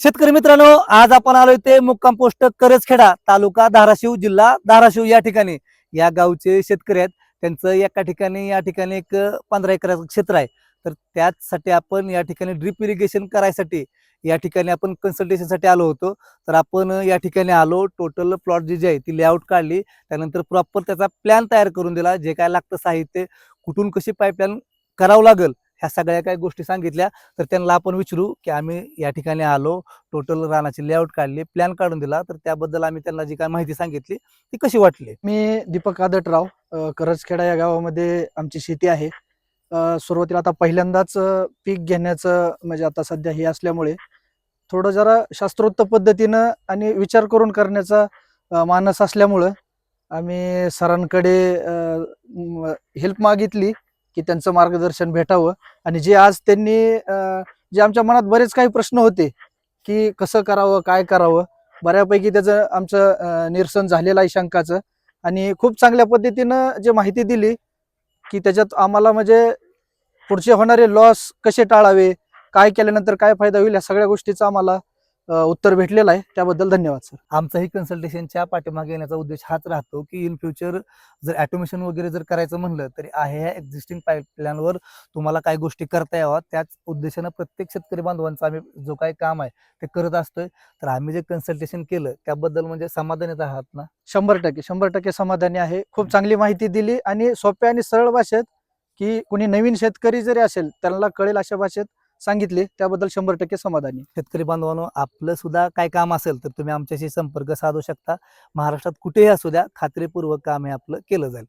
शेतकरी मित्रांनो आज आपण आलोय ते मुक्काम पोस्ट करजखेडा तालुका धाराशिव जिल्हा धाराशिव या ठिकाणी. या गावचे शेतकरी आहेत. त्यांचं एका ठिकाणी या ठिकाणी एक पंधरा एकराचं क्षेत्र आहे. तर त्याचसाठी आपण या ठिकाणी ड्रीप इरिगेशन करायसाठी या ठिकाणी आपण कन्सल्टेशनसाठी आलो होतो. तर आपण या ठिकाणी आलो टोटल प्लॉट जी जी आहे ती लेआउट काढली. त्यानंतर प्रॉपर त्याचा प्लॅन तयार करून दिला जे काय लागतं साहित्य कुठून कशी पाईपलाईन करावं लागेल ह्या सगळ्या काही गोष्टी सांगितल्या तर त्यांना आपण विचारू की आम्ही या ठिकाणी आलो टोटल रानाची लेआउट काढली प्लॅन काढून दिला तर त्याबद्दल आम्ही त्यांना जी काय माहिती सांगितली ती कशी वाटली? मी दीपक आदटराव करजखेडा या गावामध्ये आमची शेती आहे. सुरुवातीला आता पहिल्यांदाच पीक घेण्याचं म्हणजे आता सध्या हे असल्यामुळे थोडं जरा शास्त्रोक्त पद्धतीनं आणि विचार करून करण्याचा मानस असल्यामुळं आम्ही सरांकडे हेल्प मागितली. की त्यांचं मार्गदर्शन भेटावं. आणि जे आज त्यांनी जे आमच्या मनात बरेच काही प्रश्न होते की कसं करावं काय करावं बऱ्यापैकी त्याचं आमचं निरसन झालेलं आहे शंकाचं. आणि खूप चांगल्या पद्धतीनं जे माहिती दिली की त्याच्यात आम्हाला म्हणजे पुढचे होणारे लॉस कसे टाळावे काय केल्यानंतर काय फायदा होईल या सगळ्या गोष्टीचा आम्हाला उत्तर भेटलेलं आहे. त्याबद्दल धन्यवाद सर. आमचाही कन्सल्टेशनच्या पाठीमागे येण्याचा उद्देश हाच राहतो की इन फ्युचर जर ॲटोमेशन वगैरे जर करायचं म्हणलं तरी आहे ह्या एक्झिस्टिंग पाईपलाईनवर तुम्हाला काय गोष्टी करता याव्या त्याच उद्देशानं प्रत्येक शेतकरी बांधवांचा आम्ही जो काही काम आहे ते करत असतोय. तर आम्ही जे कन्सल्टेशन केलं त्याबद्दल म्हणजे समाधानीच आहात ना? शंभर टक्के शंभर टक्के समाधानी आहे. खूप चांगली माहिती दिली आणि सोप्या आणि सरळ भाषेत की कुणी नवीन शेतकरी जरी असेल त्यांना कळेल अशा भाषेत सांगितले त्याबद्दल शंभर टक्के समाधानी शेतकरी बांधवांनो आपलं सुद्धा काय काम असेल तर तुम्ही आमच्याशी संपर्क साधू शकता. महाराष्ट्रात कुठेही असू द्या खात्रीपूर्वक काम हे आपलं केलं जाईल.